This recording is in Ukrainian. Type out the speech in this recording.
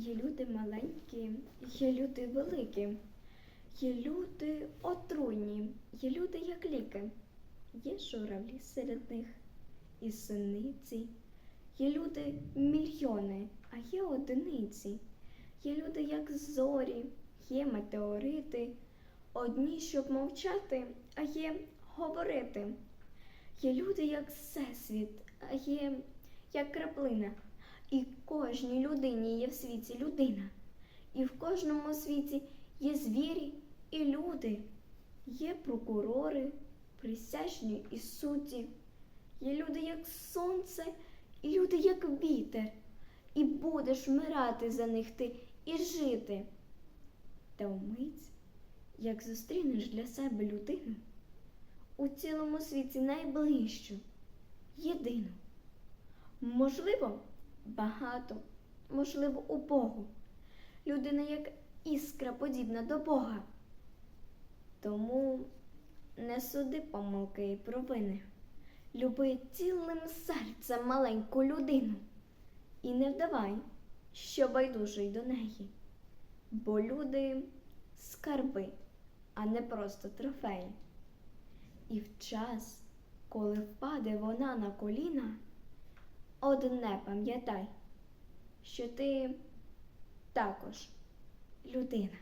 Є люди маленькі, є люди великі, є люди отруйні, є люди як ліки, є журавлі серед них і синиці, є люди мільйони, а є одиниці, є люди як зорі, є метеорити, одні, щоб мовчати, а є говорити. Є люди як всесвіт, а є як краплина. І кожній людині є в світі людина. І в кожному світі є звірі і люди. Є прокурори, присяжні і судді. Є люди як сонце, і люди як вітер. І будеш вмирати за них ти і жити. Та вмить, як зустрінеш для себе людину, у цілому світі найближчу, єдину. Можливо, багато, можливо, у Богу. Людина як іскра подібна до Бога. Тому не суди помилки і провини. Люби цілим серцем маленьку людину і не вдавай, що байдужий до неї. Бо люди скарби, а не просто трофеї. І в час, коли впаде вона на коліна, одне пам'ятай, що ти також людина.